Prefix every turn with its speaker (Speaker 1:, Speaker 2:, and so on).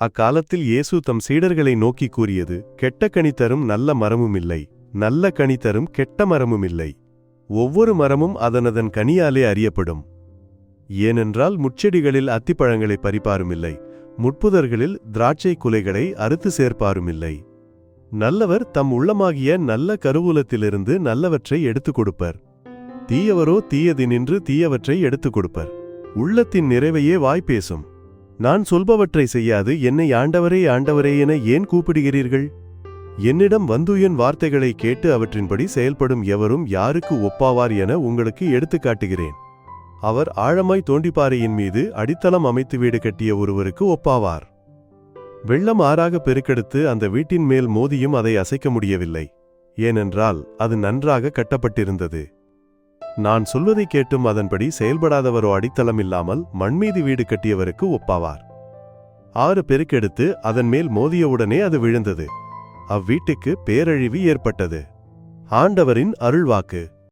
Speaker 1: அக்காலத்தில் இயேசு தம் சீடர்களை நோக்கி கூறியது கெட்ட கனி தரும் நல்ல மரமும் இல்லை நல்ல கனி தரும் கெட்ட மரமும் இல்லை. ஒவ்வொரு மரமும் அதனதன் கனியாலே அறியப்படும். ஏனென்றால் முட்செடிகளில் அத்திப்பழங்களை பறிப்பாருமில்லை முட்புதர்களில் திராட்சை குலைகளை அறுத்து சேர்ப்பாருமில்லை. நல்லவர் தம் உள்ளமாகிய நல்ல கருவூலத்திலிருந்து நல்லவற்றை எடுத்துக் கொடுப்பர். தீயவரோ தீயதினின்று தீயவற்றை எடுத்துக் கொடுப்பர். உள்ளத்தின் நிறைவையே வாய் பேசும். நான் சொல்பவற்றை செய்யாது என்னை ஆண்டவரே ஆண்டவரே என ஏன் கூப்பிடுகிறீர்கள்? என்னிடம் வந்து என் வார்த்தைகளை கேட்டு அவற்றின்படி செயல்படும் எவரும் யாருக்கு ஒப்பாவார் என உங்களுக்கு எடுத்துக் காட்டுகிறேன். அவர் ஆழமாய் தோண்டிப்பாறையின் மீது அடித்தளம் அமைத்து வீடு கட்டிய ஒருவருக்கு ஒப்பாவார். வெள்ளம் ஆறாக பெருக்கெடுத்து அந்த வீட்டின் மேல் மோதியும் அதை அசைக்க முடியவில்லை. ஏனென்றால் அது நன்றாக கட்டப்பட்டிருந்தது. நான் சொல்வதை கேட்டும் அதன்படி செயல்படாதவரோ அடித்தளம் இல்லாமல் மண்மீது வீடு கட்டியவருக்கு ஒப்பாவார். ஆறு பெருக்கெடுத்து அதன் மேல் மோதியவுடனே அது விழுந்தது. அவ்வீட்டுக்கு பேரழிவு ஏற்பட்டது. ஆண்டவரின் அருள்வாக்கு.